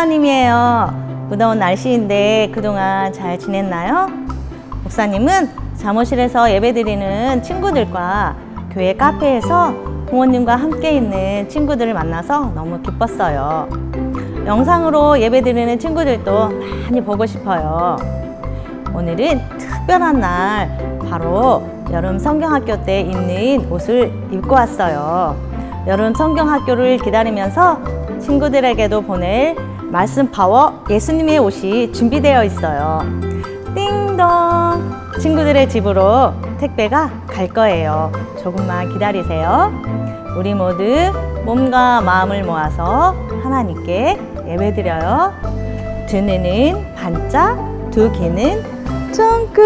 목사님이에요. 무더운 날씨인데 그동안 잘 지냈나요? 목사님은 사무실에서 예배드리는 친구들과 교회 카페에서 부모님과 함께 있는 친구들을 만나서 너무 기뻤어요. 영상으로 예배드리는 친구들도 많이 보고 싶어요. 오늘은 특별한 날, 바로 여름 성경학교 때 입는 옷을 입고 왔어요. 여름 성경학교를 기다리면서 친구들에게도 보낼 말씀 파워 예수님의 옷이 준비되어 있어요. 띵동! 친구들의 집으로 택배가 갈 거예요. 조금만 기다리세요. 우리 모두 몸과 마음을 모아서 하나님께 예배드려요. 두 눈은 반짝, 두 귀는 쫑긋.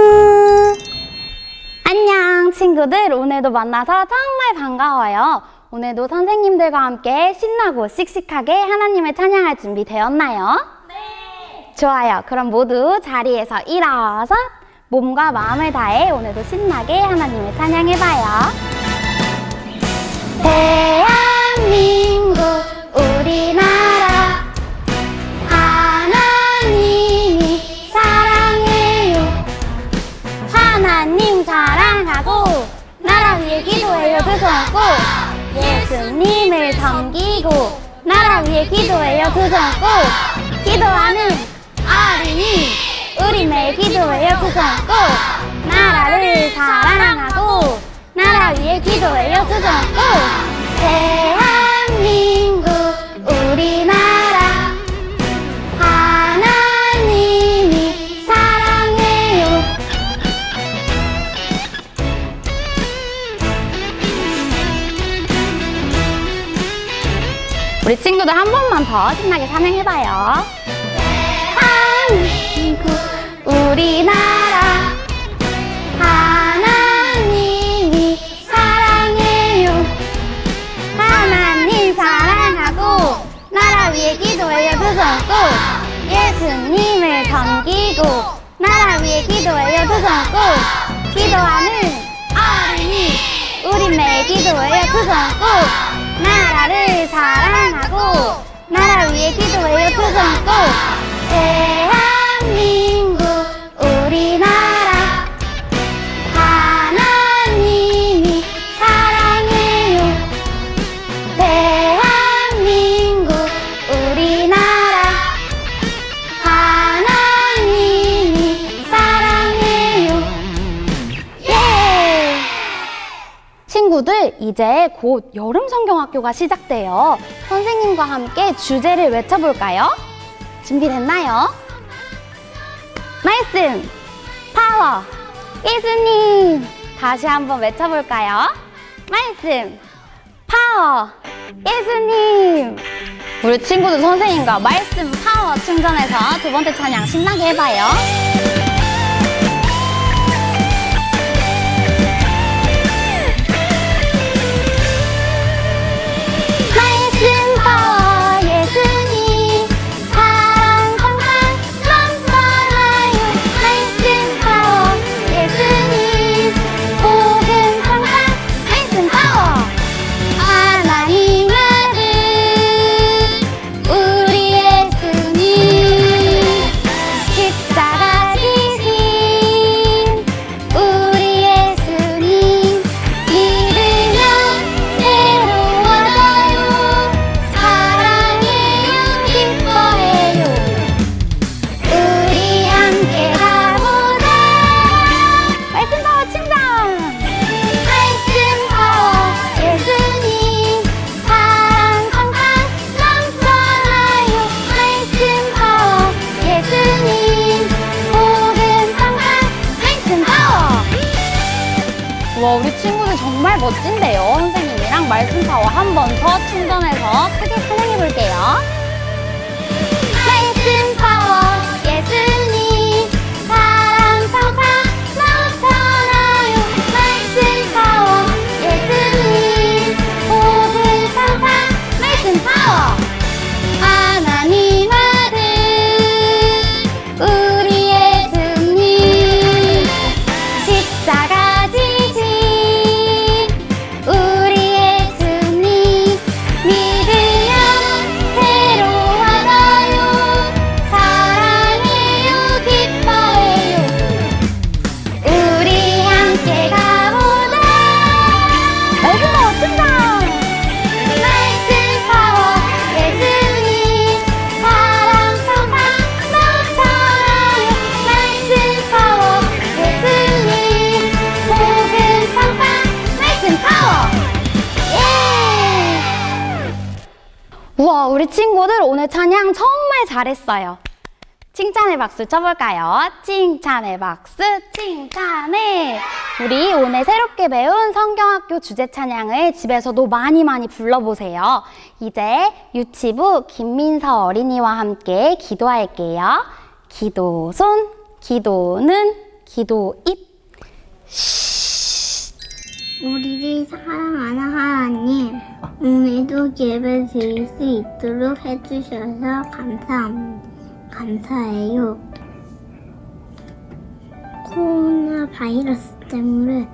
안녕 친구들 오늘도 만나서 정말 반가워요 오늘도 선생님들과 함께 신나고 씩씩하게 하나님을 찬양할 준비 되었나요? 네. 좋아요. 그럼 모두 자리에서 일어서 몸과 마음을 다해 오늘도 신나게 하나님을 찬양해봐요. 대한민국 우리나라 하나님이 사랑해요. 하나님 사랑하고 기도 해요 두손꼭 예수님을 섬기고 나라 위에 기도해요 두 손 꼭 기도하는 어린이 우리 매일 기도해요 두 손 꼭 나라를 사랑하고 나라 위에 기도해요 두 손 꼭 우리 친구들 한 번만 더 신나게 찬양해봐요. 대한민국 우리나라 하나님이 사랑해요. 하나님 사랑하고 나라 위에 기도해요 두손꼭 예수님을 섬기고 나라 위에 기도해요 두손꼭 기도하는 어린이 우리 매일 기도해요 두손꼭 나라를 사랑하고 나라 위에 기도해요. 꼭 친구들 이제 곧 여름 성경학교가 시작돼요 선생님과 함께 주제를 외쳐볼까요? 준비됐나요? 말씀 파워 예수님 다시 한번 외쳐볼까요? 말씀 파워 예수님 우리 친구들 선생님과 말씀 파워 충전해서 두 번째 찬양 신나게 해봐요 멋진데요? 선생님이랑 말씀 파워 한 번 더 충전해서 크게 찬양해 볼게요 친구들 오늘 찬양 정말 잘했어요. 칭찬의 박수 쳐볼까요? 칭찬의 박수, 칭찬해! 우리 오늘 새롭게 배운 성경학교 주제 찬양을 집에서도 많이 많이 불러보세요. 이제 유치부 김민서 어린이와 함께 기도할게요. 기도 손, 기도는, 기도 입. 우리를 사랑하는 하나님, 오늘도 예배 드릴 수 있도록 해주셔서 감사합니다. 감사해요. 코로나 바이러스 때문에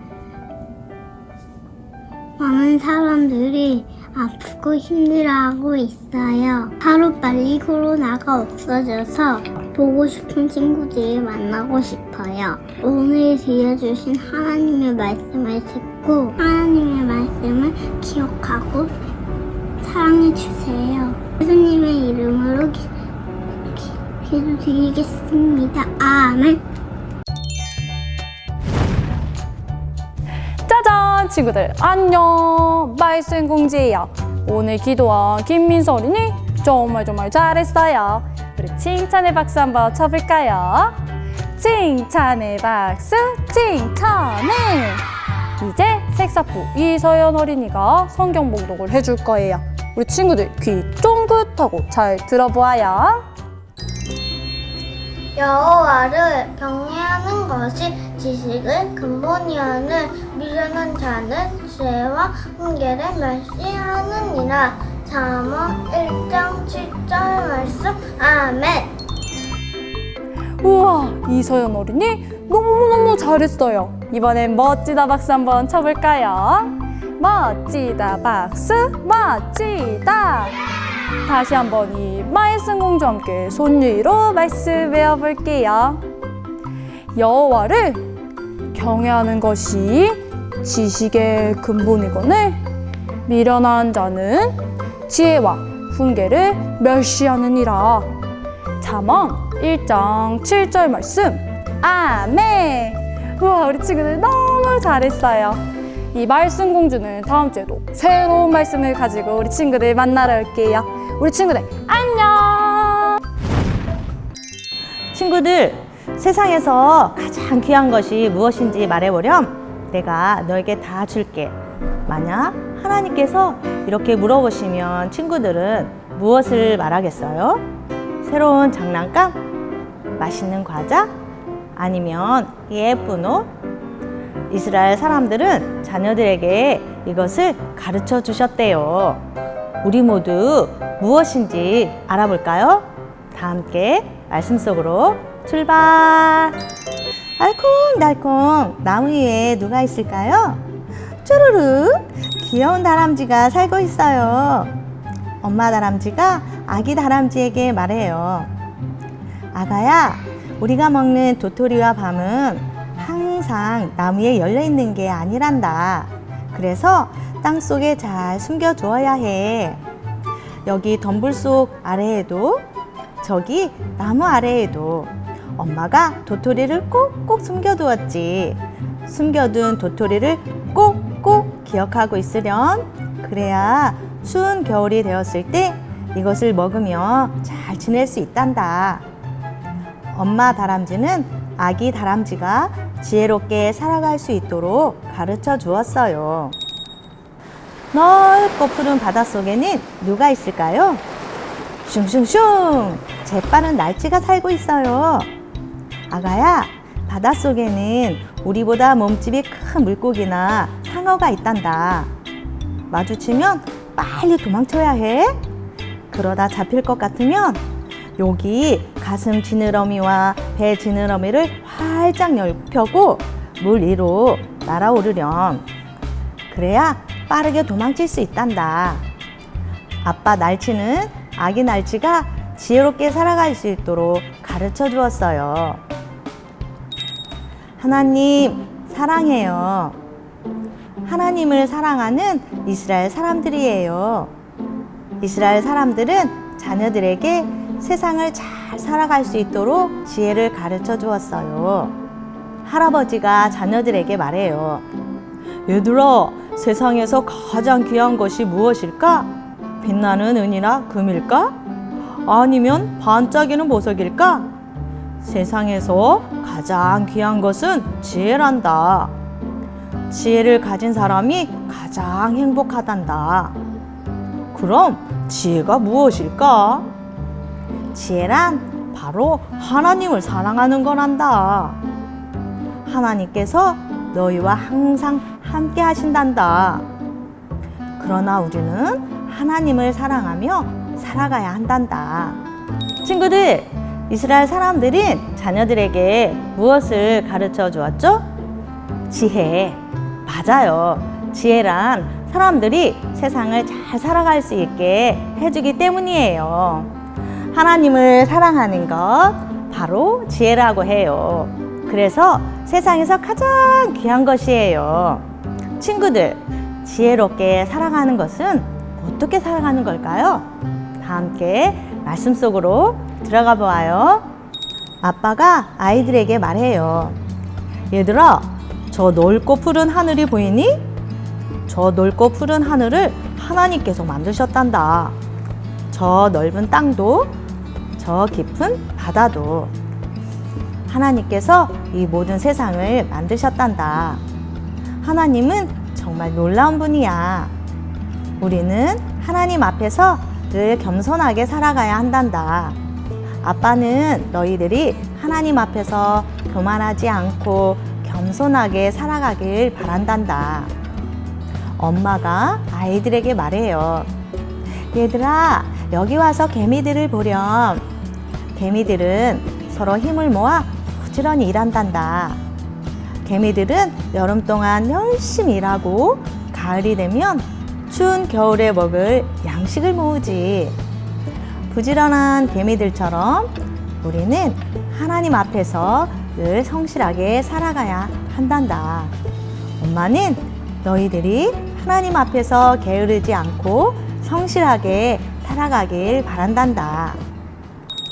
많은 사람들이 아프고 힘들어하고 있어요. 하루빨리 코로나가 없어져서 보고 싶은 친구들을 만나고 싶어요. 오늘 들려주신 하나님의 말씀을 듣고 하나님의 말씀을 기억하고 사랑해 주세요. 예수님의 이름으로 기, 기, 기도드리겠습니다. 아멘. 친구들 안녕. 말씀 공지예요. 오늘 기도한 김민서 어린이 정말 정말 잘했어요. 우리 칭찬의 박수 한번 쳐볼까요? 칭찬의 박수 칭찬해. 이제 색사포 이서연 어린이가 성경 봉독을 해줄 거예요. 우리 친구들 귀 쫑긋하고 잘 들어보아요. 여호와를 경외하는 것이 지식의 근본이오는 미련한 자는 지혜와 훈계를 멸시하느니라. 잠언 1장 7절 말씀. 아멘. 우와 이서연 어린이 너무너무 잘했어요. 이번엔 멋지다 박수 한번 쳐볼까요? 멋지다 박수 멋지다. 다시 한번 이 말씀 공주 함께 손 위로 말씀 외워볼게요. 여호와를 경외하는 것이 지식의 근본이거늘 미련한 자는 지혜와 훈계를 멸시하느니라. 잠언 1장 7절 말씀. 아멘. 우와 우리 친구들 너무 잘했어요. 이 말씀 공주는 다음 주에도 새로운 말씀을 가지고 우리 친구들 만나러 올게요. 우리 친구들 안녕. 친구들, 세상에서 가장 귀한 것이 무엇인지 말해보렴. 내가 너에게 다 줄게. 만약 하나님께서 이렇게 물어보시면 친구들은 무엇을 말하겠어요? 새로운 장난감? 맛있는 과자? 아니면 예쁜 옷? 이스라엘 사람들은 자녀들에게 이것을 가르쳐 주셨대요. 우리 모두 무엇인지 알아볼까요? 다 함께 말씀 속으로 출발! 알콩달콩 나무 위에 누가 있을까요? 쭈루루 귀여운 다람쥐가 살고 있어요. 엄마 다람쥐가 아기 다람쥐에게 말해요. 아가야, 우리가 먹는 도토리와 밤은 항상 나무에 열려 있는 게 아니란다. 그래서 땅 속에 잘 숨겨 두어야 해. 여기 덤불 속 아래에도 저기 나무 아래에도 엄마가 도토리를 꼭꼭 숨겨두었지. 숨겨둔 도토리를 꼭꼭 기억하고 있으렴. 그래야 추운 겨울이 되었을 때 이것을 먹으며 잘 지낼 수 있단다. 엄마 다람쥐는 아기 다람쥐가 지혜롭게 살아갈 수 있도록 가르쳐 주었어요. 넓고 푸른 바닷속에는 누가 있을까요? 슝슝슝! 재빠른 날치가 살고 있어요. 아가야, 바닷속에는 우리보다 몸집이 큰 물고기나 상어가 있단다. 마주치면 빨리 도망쳐야 해. 그러다 잡힐 것 같으면 여기 가슴 지느러미와 배 지느러미를 활짝 넓혀고 물 위로 날아오르렴. 그래야 빠르게 도망칠 수 있단다. 아빠 날치는 아기 날치가 지혜롭게 살아갈 수 있도록 가르쳐 주었어요. 하나님, 사랑해요. 하나님을 사랑하는 이스라엘 사람들이에요. 이스라엘 사람들은 자녀들에게 세상을 잘 살아갈 수 있도록 지혜를 가르쳐 주었어요. 할아버지가 자녀들에게 말해요. 얘들아, 세상에서 가장 귀한 것이 무엇일까? 빛나는 은이나 금일까? 아니면 반짝이는 보석일까? 세상에서 가장 귀한 것은 지혜란다. 지혜를 가진 사람이 가장 행복하단다. 그럼 지혜가 무엇일까? 지혜란 바로 하나님을 사랑하는 거란다. 하나님께서 너희와 항상 함께 하신단다. 그러나 우리는 하나님을 사랑하며 살아가야 한단다. 친구들, 이스라엘 사람들은 자녀들에게 무엇을 가르쳐 주었죠? 지혜. 맞아요. 지혜란 사람들이 세상을 잘 살아갈 수 있게 해주기 때문이에요. 하나님을 사랑하는 것, 바로 지혜라고 해요. 그래서 세상에서 가장 귀한 것이에요. 친구들, 지혜롭게 살아가는 것은 어떻게 살아가는 걸까요? 다 함께 말씀 속으로 들어가 보아요. 아빠가 아이들에게 말해요. 얘들아, 저 넓고 푸른 하늘이 보이니? 저 넓고 푸른 하늘을 하나님께서 만드셨단다. 저 넓은 땅도, 저 깊은 바다도. 하나님께서 이 모든 세상을 만드셨단다. 하나님은 정말 놀라운 분이야. 우리는 하나님 앞에서 늘 겸손하게 살아가야 한단다. 아빠는 너희들이 하나님 앞에서 교만하지 않고 겸손하게 살아가길 바란단다. 엄마가 아이들에게 말해요. 얘들아, 여기 와서 개미들을 보렴. 개미들은 서로 힘을 모아 부지런히 일한단다. 개미들은 여름 동안 열심히 일하고 가을이 되면 추운 겨울에 먹을 양식을 모으지. 부지런한 개미들처럼 우리는 하나님 앞에서 늘 성실하게 살아가야 한단다. 엄마는 너희들이 하나님 앞에서 게으르지 않고 성실하게 살아가길 바란단다.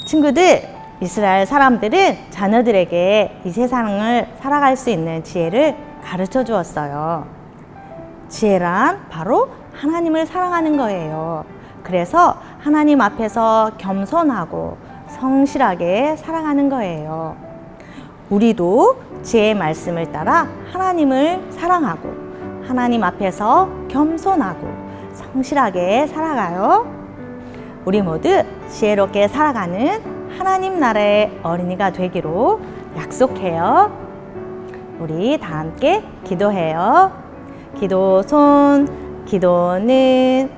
친구들, 이스라엘 사람들은 자녀들에게 이 세상을 살아갈 수 있는 지혜를 가르쳐 주었어요. 지혜란 바로 하나님을 사랑하는 거예요. 그래서 하나님 앞에서 겸손하고 성실하게 살아가는 거예요. 우리도 지혜의 말씀을 따라 하나님을 사랑하고 하나님 앞에서 겸손하고 성실하게 살아가요. 우리 모두 지혜롭게 살아가는 하나님 나라의 어린이가 되기로 약속해요. 우리 다 함께 기도해요. 기도 손, 기도는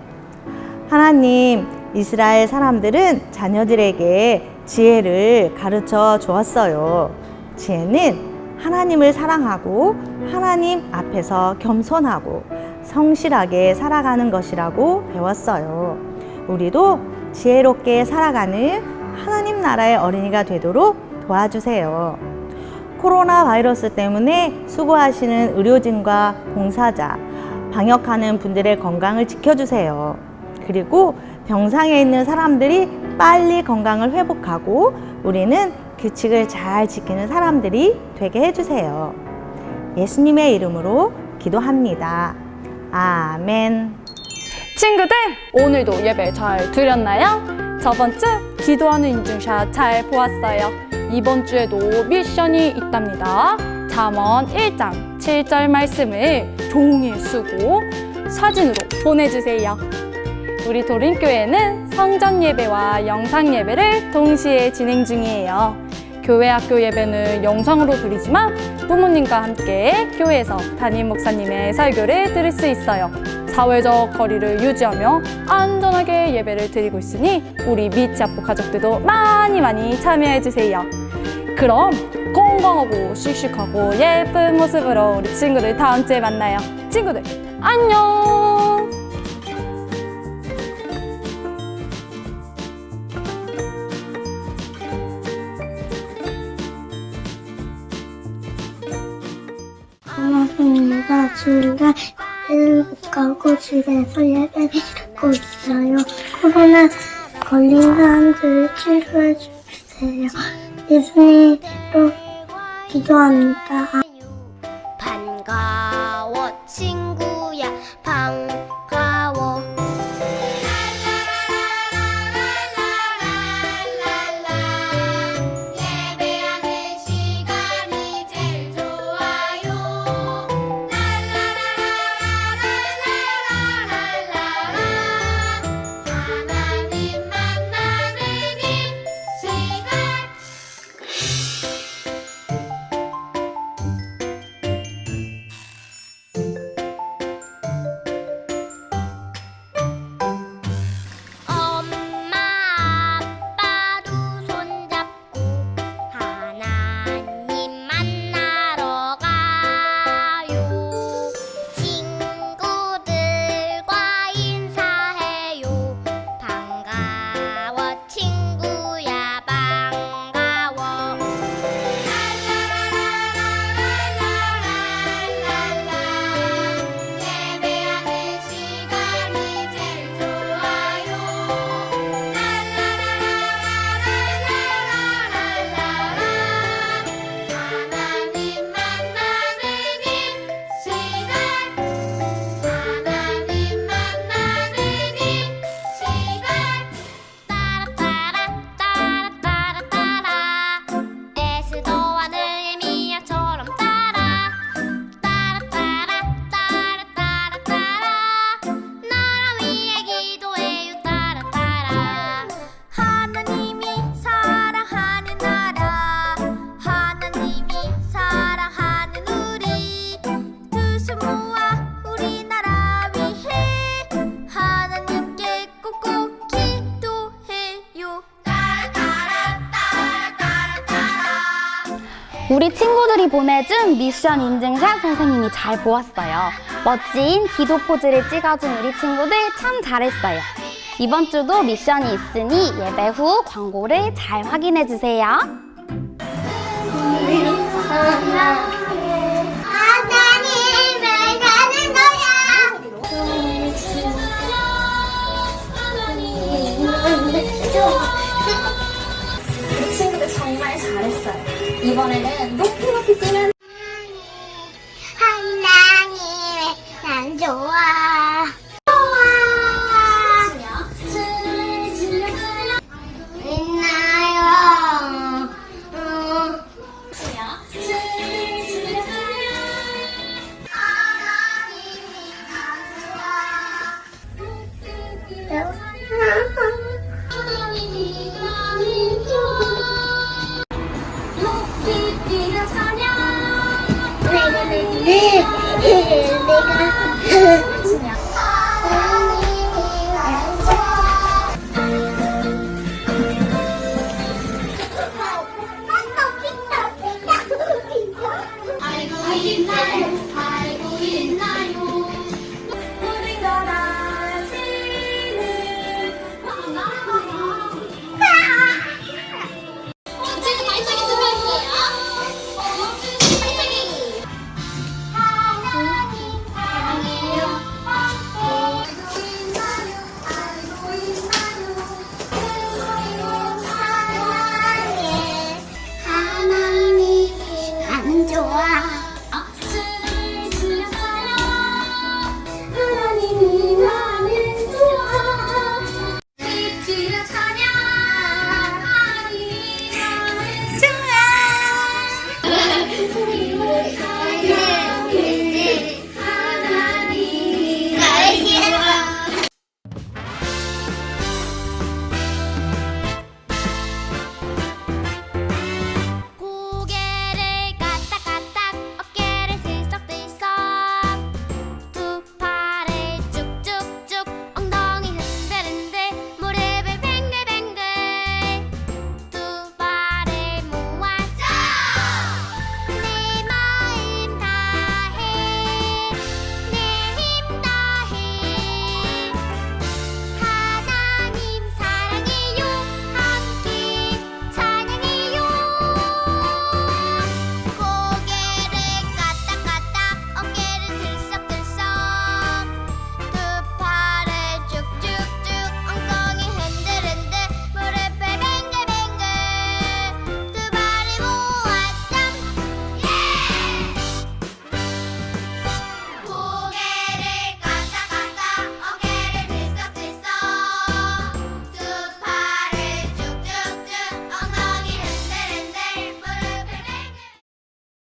하나님, 이스라엘 사람들은 자녀들에게 지혜를 가르쳐 주었어요. 지혜는 하나님을 사랑하고 하나님 앞에서 겸손하고 성실하게 살아가는 것이라고 배웠어요. 우리도 지혜롭게 살아가는 하나님 나라의 어린이가 되도록 도와주세요. 코로나 바이러스 때문에 수고하시는 의료진과 봉사자, 방역하는 분들의 건강을 지켜주세요. 그리고 병상에 있는 사람들이 빨리 건강을 회복하고 우리는 규칙을 잘 지키는 사람들이 되게 해주세요. 예수님의 이름으로 기도합니다. 아멘. 친구들, 오늘도 예배 잘 드렸나요? 저번 주 기도하는 인증샷 잘 보았어요. 이번 주에도 미션이 있답니다. 잠언 1장 7절 말씀을 종이에 쓰고 사진으로 보내주세요. 우리 도림교회는 성전 예배와 영상 예배를 동시에 진행 중이에요. 교회 학교 예배는 영상으로 드리지만 부모님과 함께 교회에서 담임 목사님의 설교를 들을 수 있어요. 사회적 거리를 유지하며 안전하게 예배를 드리고 있으니 우리 미치아포 가족들도 많이 많이 참여해 주세요. 그럼 건강하고 씩씩하고 예쁜 모습으로 우리 친구들 다음 주에 만나요. 친구들 안녕. 고맙습니다. 친구가 행복하고 집에서 예배를 듣고 있어요. 코로나 걸린 사람들을 치료해 주세요. 예수님으로 기도합니다. 우리 친구들이 보내준 미션 인증샷 선생님이 잘 보았어요. 멋진 기도 포즈를 찍어준 우리 친구들 참 잘했어요. 이번 주도 미션이 있으니 예배 후 광고를 잘 확인해 주세요. 이번에는 뛰면 하나님을 난. 좋아.